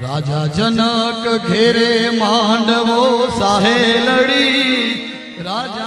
राजा जनक घेरे मांडवो साहे लड़ी। राजा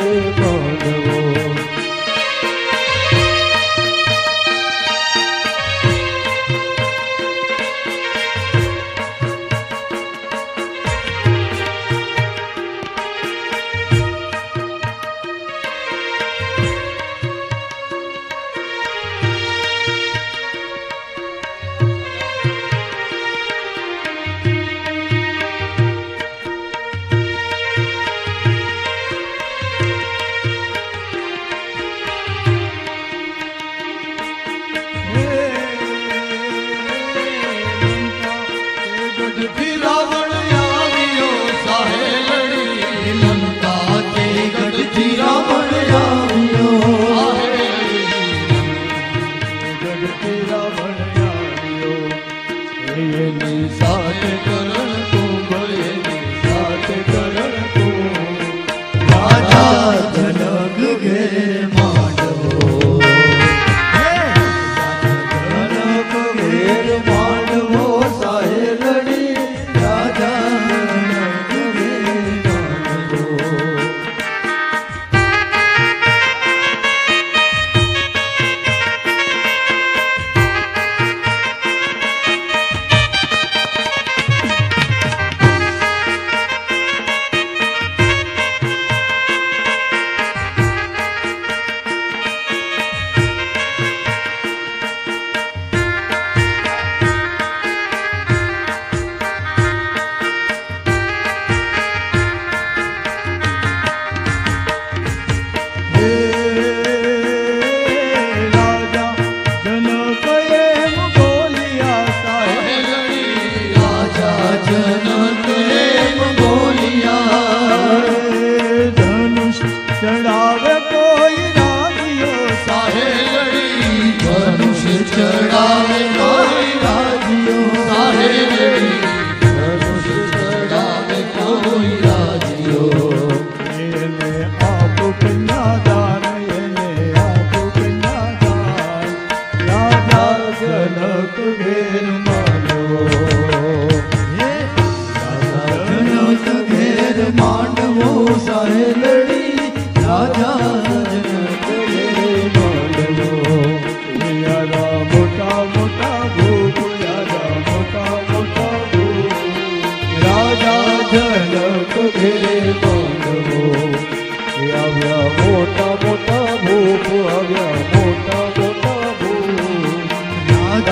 রে মাধব જનક ઘેર માનો દાદા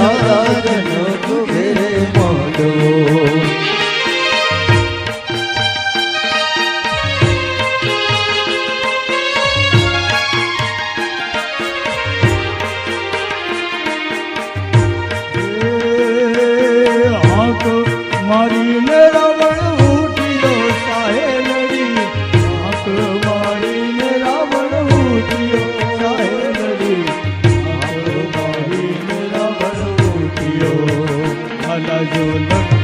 લાગનો તુભેરે મોડવો મારી ala jolam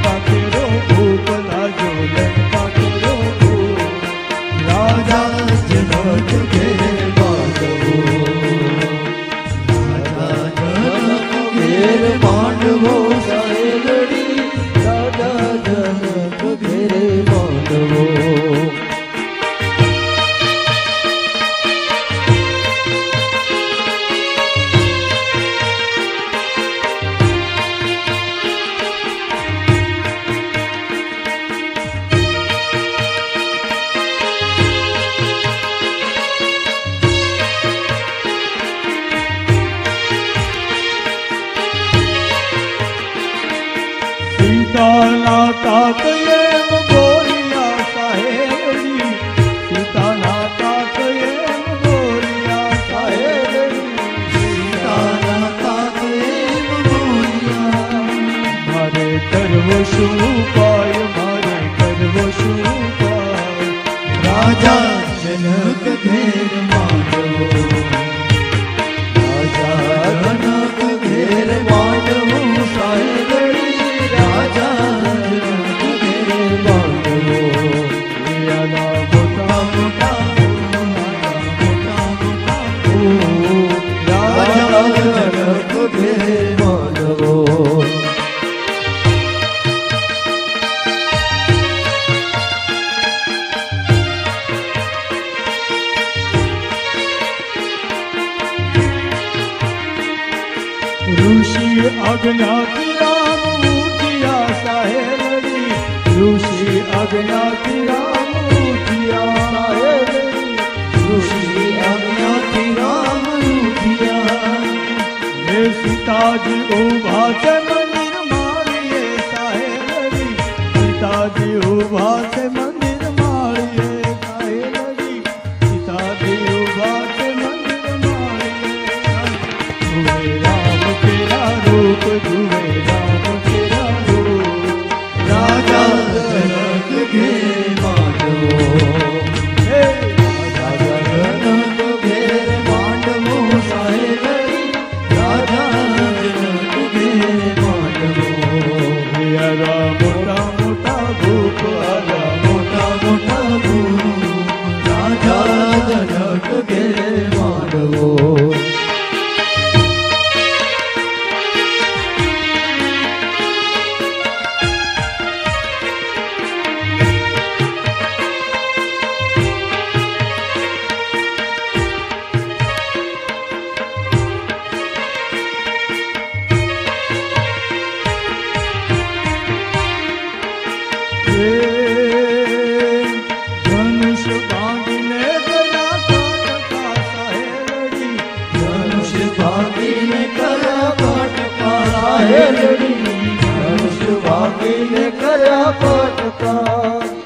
સીતાના એમ બોલ્યા સાહેબજી સીતાના તાત એમ બોલ્યા સાહેબજી સીતાના તાત એમ બોલ્યા મારે કરવો શું ઉપાય મારે કરવો શું ઉપાય રાજા જનક ઘેર મારો अगला किरा मूठिया साहेबरी ऋषि अगला किरा मूठिया साहेबरी ऋषि अगला किरा मूठिया हे सीताजी ओ भाषण निर्माण साहेबरी सीताजी ओ भाषण કરીને કર્યા પટકા